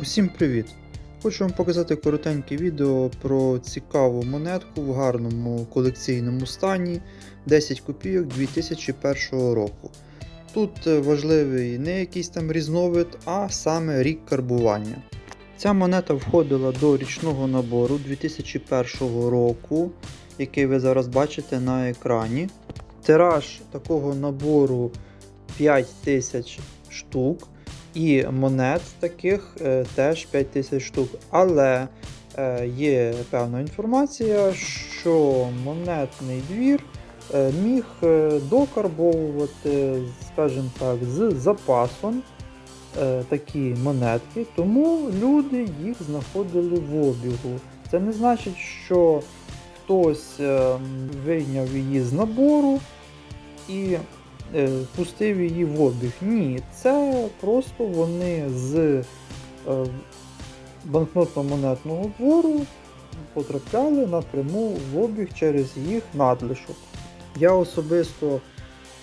Усім привіт! Хочу вам показати коротеньке відео про цікаву монетку в гарному колекційному стані 10 копійок 2001 року. Тут е, важливий не якийсь там різновид, а саме рік карбування. Ця монета входила до річного набору 2001 року, який ви зараз бачите на екрані. Тираж такого набору 5000 штук. І монет таких е, теж 5000 штук. Але е, є певна інформація, що монетний двір е, міг докарбовувати, скажімо так, з запасом такі монетки, тому люди їх знаходили в обігу. Це не значить, що хтось е, вийняв її з набору і пустив її в обіг. Ні, це просто вони з е, банкнотно-монетного двору потрапляли напряму в обіг через їх надлишок. Я особисто,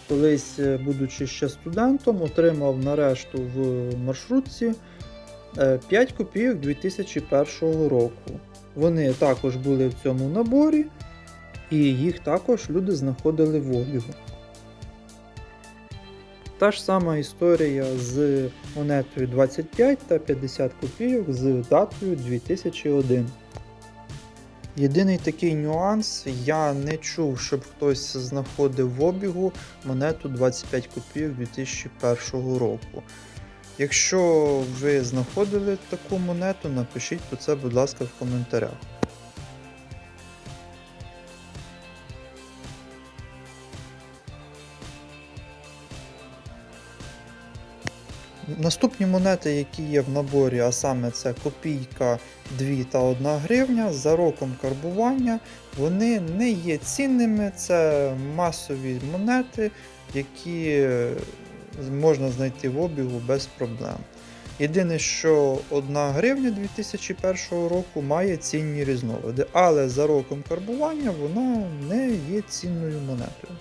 колись, е, будучи ще студентом, отримав нарешту в маршрутці е, 5 копійок 2001 року. Вони також були в цьому наборі, і їх також люди знаходили в обігу. Та ж сама історія з монетою 25 та 50 копійок з датою 2001. Єдиний такий нюанс, я не чув, щоб хтось знаходив в обігу монету 25 копійок 2001 року. Якщо ви знаходили таку монету, напишіть про це, будь ласка, в коментарях. Наступні монети, які є в наборі, а саме це копійка 2 та 1 гривня, за роком карбування, вони не є цінними, це масові монети, які е, можна знайти в обігу без проблем. Єдине, що 1 гривня 2001 року має цінні різновиди, але за роком карбування вона не є цінною монетою.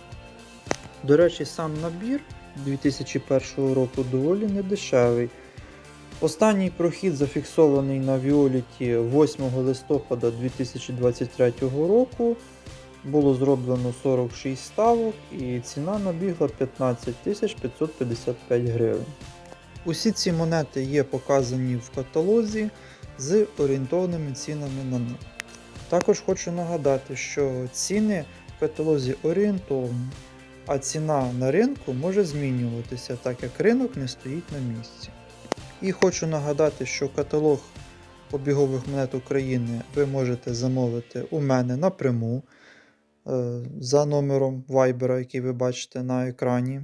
До речі, сам набір 2001 року доволі недешевий. Останній прохід зафіксований на Віоліті 8 листопада 2023 року. Було зроблено 46 ставок і ціна набігла 15 555 гривень. Усі ці монети є показані в каталозі з орієнтовними цінами на них. Також хочу нагадати, що ціни в каталозі орієнтовні а ціна на ринку може змінюватися, так як ринок не стоїть на місці. І хочу нагадати, що каталог обігових монет України ви можете замовити у мене напряму е, за номером Viber, який ви бачите на екрані.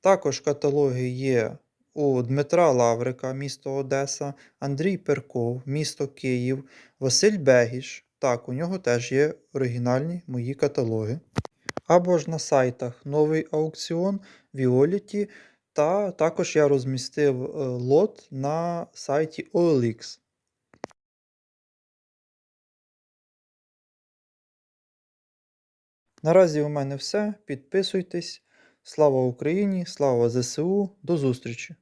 Також каталоги є у Дмитра Лаврика, місто Одеса, Андрій Перков, місто Київ, Василь Бегіш. Так, у нього теж є оригінальні мої каталоги або ж на сайтах новий аукціон Violet, та також я розмістив е, лот на сайті OLX. Наразі у мене все. Підписуйтесь. Слава Україні! Слава ЗСУ! До зустрічі!